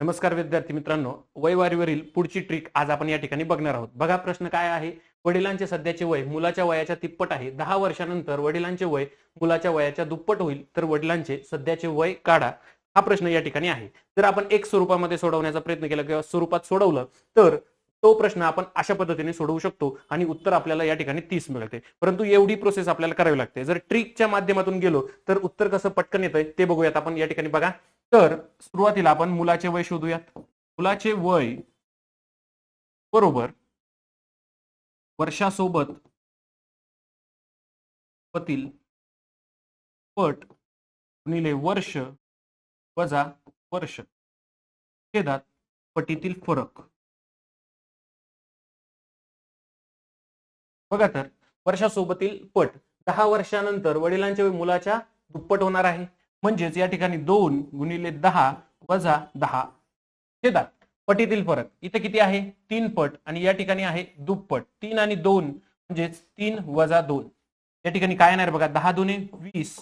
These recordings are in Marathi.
नमस्कार विद्यार्थी मित्रांनो वयवारीवरील पुढची ट्रिक आज आपण या ठिकाणी बघणार आहोत. बघा प्रश्न काय आहे? वडिलांचे सध्याचे वय मुलाच्या वयाच्या तिप्पट आहे. दहा वर्षानंतर वडिलांचे वय मुलाच्या वयाच्या दुप्पट होईल तर वडिलांचे सध्याचे वय काढा. हा प्रश्न या ठिकाणी आहे. जर आपण एक स्वरूपामध्ये सोडवण्याचा प्रयत्न केला किंवा स्वरूपात सोडवलं तर तो प्रश्न आपण अशा पद्धतीने सोडवू शकतो आणि उत्तर आपल्याला या ठिकाणी तीस मिळते. परंतु एवढी प्रोसेस आपल्याला करावी लागते. जर ट्रिकच्या माध्यमातून गेलो तर उत्तर कसं पटकन येतंय ते बघूयात आपण या ठिकाणी बघा. तर सुरुवातीला आपण मुलाचे वय शोधूयात. मुलाचे वय बरोबर वर्षासोबत पतील पट गुणिले वर्ष वजा वर्ष. छेदात पटीतील फरक. बघा तर वर्षासोबतील पट. दहा वर्षानंतर वडिलांच्या वय मुलाच्या दुप्पट होणार आहे. म्हणजेच या ठिकाणी दोन गुणिले दहा वजा दहा. छेदात पटीतील फरक. इथे किती आहे? तीन पट. आणि या ठिकाणी आहे दुप्पट. तीन आणि दोन म्हणजेच तीन वजा दोन. या ठिकाणी काय येणार बघा? दहा दोन वीस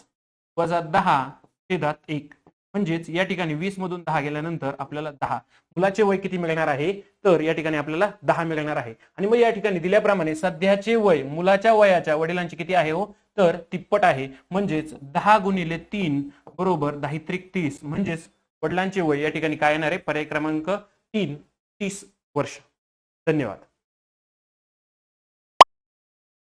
वजा दहा छेदात एक. म्हणजेच या ठिकाणी वीस मधून दहा गेल्यानंतर आपल्याला दहा. मुलाचे वय किती मिळणार आहे? तर या ठिकाणी आपल्याला दहा मिळणार आहे. आणि मग या ठिकाणी दिल्याप्रमाणे सध्याचे वय मुलाच्या वयाच्या वडिलांचे किती आहे हो? तर तिप्पट आहे. म्हणजेच दहा गुणिले तीन बरोबर दहा त्रिक तीस म्हणजेच वडिलांचे वय या ठिकाणी काय येणार आहे? पर्याय क्रमांक तीन तीस वर्ष. धन्यवाद.